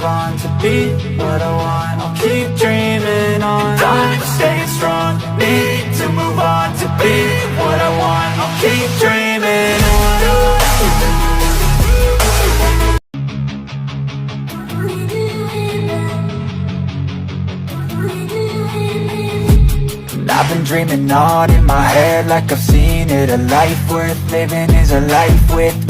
move on to be what I want. I'll keep dreaming on. Time staying strong, need to move on to be what I want. I'll keep dreaming on. I've been dreaming on in my head like I've seen it. A life worth living is a life with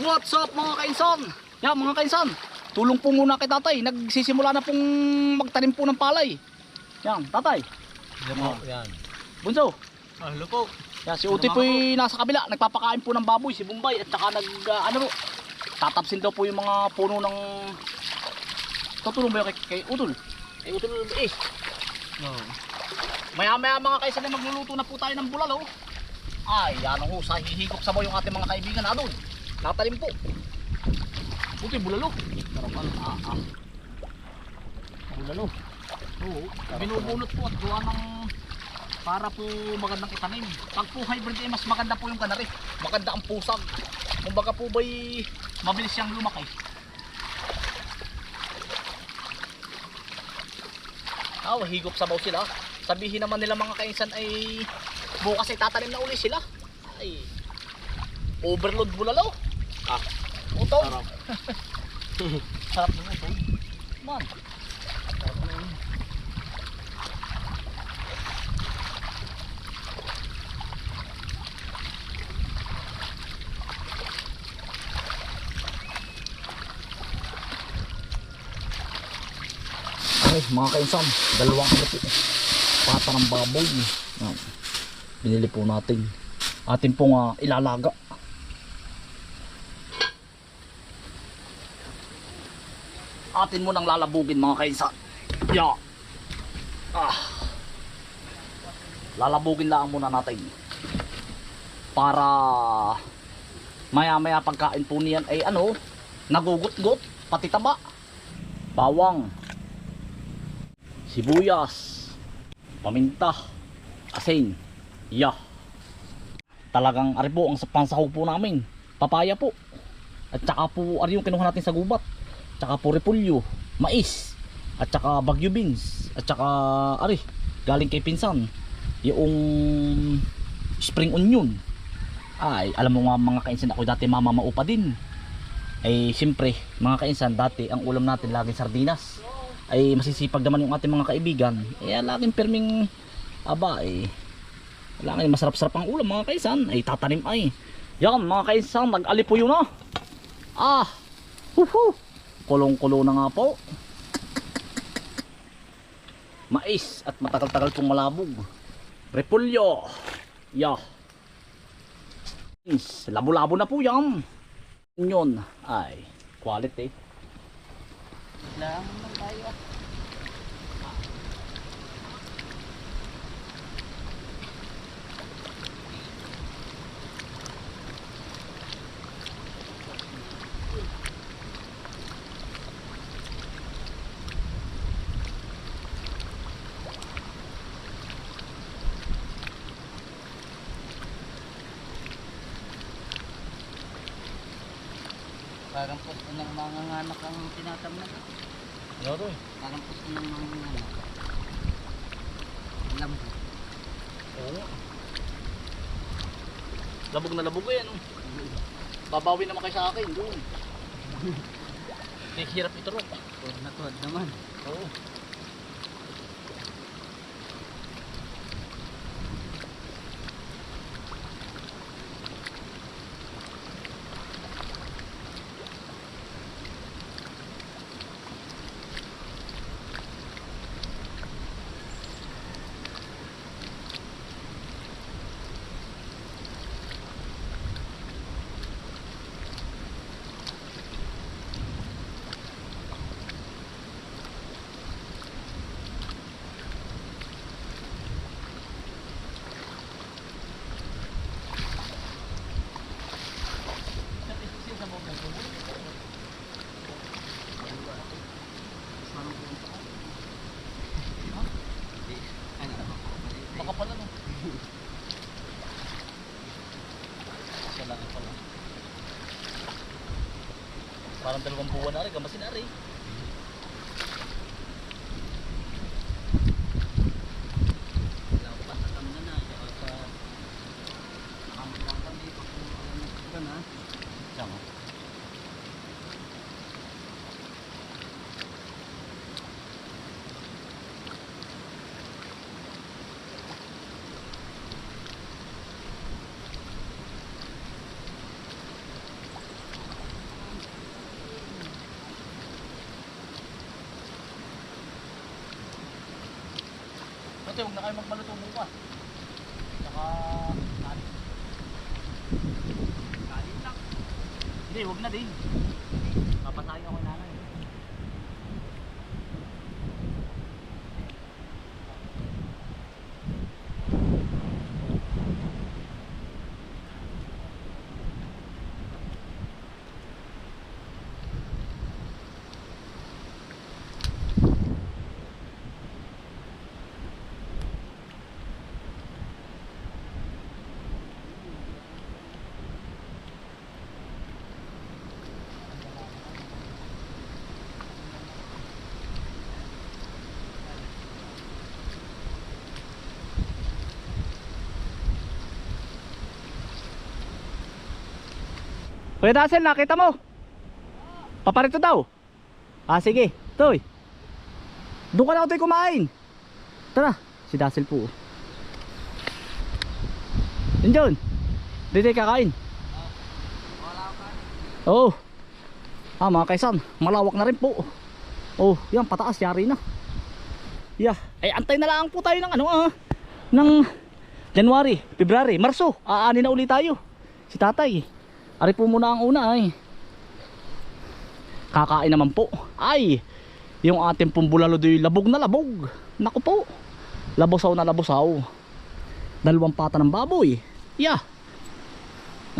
What's up mga kainsan? Yan mga kainsan, tulong po muna kay tatay. Nagsisimula na pong magtanim po ng palay. Yan, tatay. Yan po, yan. Bunso. Ah, hello po. Yan, si Uti po nasa kabila. Nagpapakain po ng baboy, si Bombay. At saka nag, ah, ano po, tatapsin daw po yung mga puno ng... Tutulong ba yung kay, kay Utol? Kay Utol eh. No. Maya maya mga kainsan ay magluluto na po tayo ng bulalo. Ay, yan ang husay. Hihigop sabaw yung ating mga kaibigan na doon. Natalim po. Buti bulalo. Sarap ano. Ah, ah. Bulalo. Oo. Binubunot po at gawa ng para po magandang itanim. Pag po hybrid eh, mas maganda po yung kanari. Maganda ang pusag. Kumbaga po ba'y mabilis siyang lumaki. Ah, higop sabaw sila. Sabihin naman nila mga kainsan ay bukas ay tatanim na uli sila. Ay, overload bulalo. Ah, utong. Sarap. Sarap ng utong. Man. Ay, mga kainsan, dalawang po. Pata ng baboy. Yan. Binili po natin. Atin pong ah, ilalaga. Atin mo nang lalabugin mga kainsan. Ya. Ah. Lalabugin lang muna natin. Para maya maya pagkain po niyan ay ano, nagugot-got, pati taba. Bawang, sibuyas, paminta, asin, yeah. Talagang ari po ang sa- pansahog po namin. Papaya po. At saka po ari yung kinuha natin sa gubat. Tsaka po repulyo, mais, at saka bagyo beans, at saka ari galing kay pinsan. Yung spring onion. Ay, alam mo nga mga kainsan ako dati mama maupa din. Ay siyempre mga kainsan dati ang ulam natin laging sardinas ay masisipag naman yung ating mga kaibigan eh laging perming aba eh laging masarap-sarap ang ulam mga kaisan ay tatanim ay yan mga kaisan nag-alipuyo na ah huhu kulong-kulo na nga po. Mais at matagal-tagal pong malabog. Repulyo yeah labo-labo na po yan. Yun. Ay quality. Lang tayo Parang po nang mga nganak ang tinatamnan. Ano to eh? Parang gusto ng mga. Alam ko. Oo. Labog na labog eh, ano? Babawi naman kayo sa akin, doon. Hindi hirap ito ro. Tuwad na tuwad naman. Oo. Parang dalawang buwan na rin, gamasin na rin. Lapas at ang na. Saka sa... Ang lakad dito. Kung alam mo ka na. Siya nga. Ate, huwag na kayo magmaluto bukas. Saka, kanin. Kanin lang. Hindi, huwag na din. Papasahin ako ng nanay. Kuya Dasil, nakita mo? Paparito daw. Ah, sige. Toy. Doon ka na toy kumain. Tara, si Dasil po. Yun dyan. Dito kakain. Oh. Ah, mga kaisan, malawak na rin po. Oh, yan, pataas, yari na. Yeah. Ay, antay na lang po tayo ng ano ah. Ng January, February, Marso. Aani na ulit tayo. Si tatay. Ari po muna ang una ay. Kakain naman po. Ay, yung ating pong bulalo doy labog na labog. Naku po. Labosaw na labosaw. Dalawang pata ng baboy. Yeah.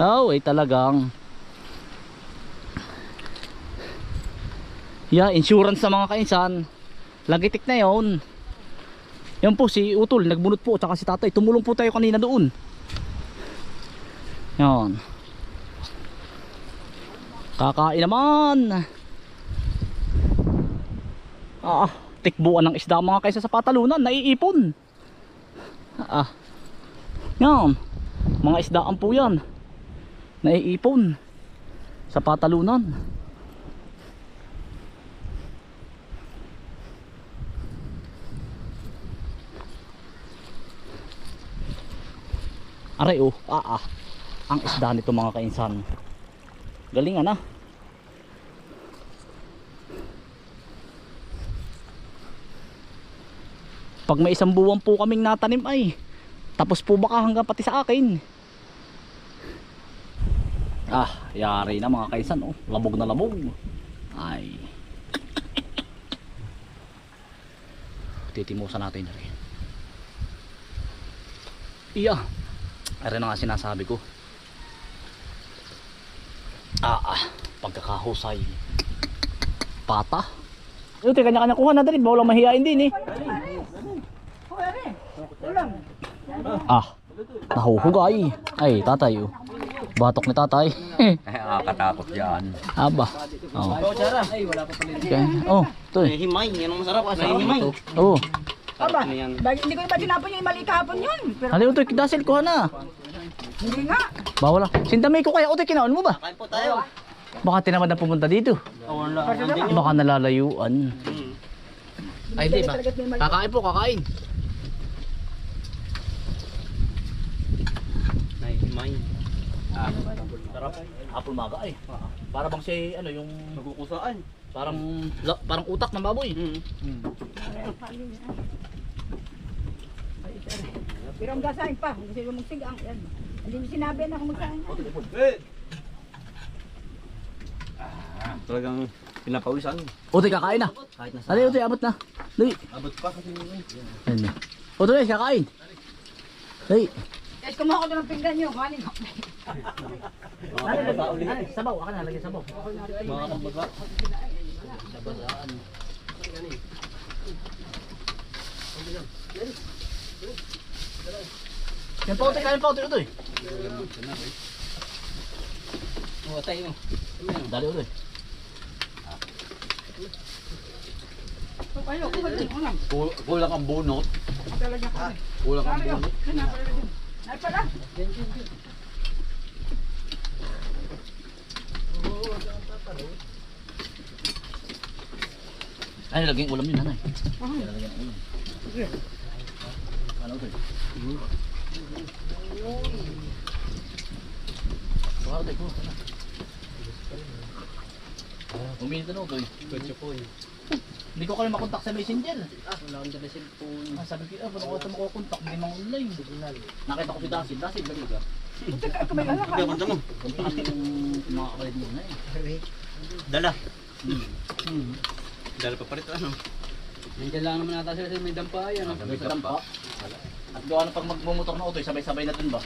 Oh, ay talagang. Yeah, insurance sa mga kainsan. Lagitik na yon. Yan po si Utol, nagbunot po tsaka si Tatay. Tumulong po tayo kanina doon. Yan. Kakain naman. Ah, tikbuan ng isda mga kaysa sa patalunan, naiipon. Ah. Yan. Mga isdaan po yan. Naiipon sa patalunan. Aray oh, ah ah. Ang isda nito mga kainsan. Galingan ah. Pag may isang buwan po kaming natanim ay tapos po baka hanggang pati sa akin. Ah, yari na mga kaisan oh. Labog na labog. Ay. Titimusan natin na. Iya. Ay na nga sinasabi ko. Ah, ah. Pagkakahusay. Pata. Ito, kanya-kanya kuha na dali. Bawal mahihain din eh. Ah, nahuhugay. Ay, tatay oh. Batok ni tatay. Eh, nakakatakot yan. Aba. Oh. Ay, wala pa pala. Okay. Oh, to eh. Himay, yan ang masarap. Ay, himay. Oh. Aba, dahil hindi ko ba tinapon yung mali kahapon yun? Pero Ano to, dasil ko na. Hindi nga. Bawal ah. Sindamay ko kaya, utoy, kinaon mo ba? Kain po tayo. Baka tinamad na pumunta dito. Baka nalalayuan. Ay, di ba? Kakain po, kakain. Ay, himay. Sarap. Apple maga eh. Para bang siya ano yung Nagkukusaan. parang parang utak ng baboy. Mm. Pero ang gasahin pa, hindi sila magsigang. Yan. Hindi niyo sinabi na kung magsahin. Talagang pinapawisan. Utoy, kakain na. Kahit nasa Dali, utoy, abot na. Dali. abot pa kasi yun. Ayun na. Utoy, kakain. Dali. Guys, kumuha ko doon ng pinggan niyo. Kanin ko. Ay, sabaw, akan na, lagyan sabaw. Mga kambaga. Yan pa, utoy, kain pa, utoy, utoy. Oh, tayo. Dali, utoy. Kayo, kuha din. Unang. Kulang ang bunot. Talaga ka. Kulang ang bunot. Ay pala. Ay, lagyan ulam yun, nanay. Lagyan ulam. Ano, utoy? Kuha, utoy, kuha. kuha. Uminit na, utoy. Kutsa po yun. Hindi ko kayo makontak sa messenger. Ah, wala akong dala cellphone. Ah, sabi ko, ah, paano ko ito makukontak? Hindi mang online. Nakita ko si Dasil. Dasil, balik ka. Teka, ito may lalaka. Hindi, kanta mo. Kontakin yung mga kapalit mo na eh. Dala. Dala pa palit ano. Nandiyan lang naman nata sila sa may dampayan. Ah, Doon sa dampa. At doon na pag magmumotor na utoy, sabay-sabay na dun ba?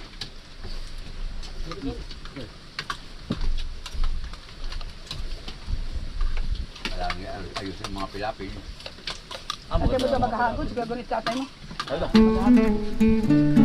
Alam niya, ayusin mga pilapil. Ah, Kasi mo sa maghahagod, siguro ganit tatay mo. Ayun.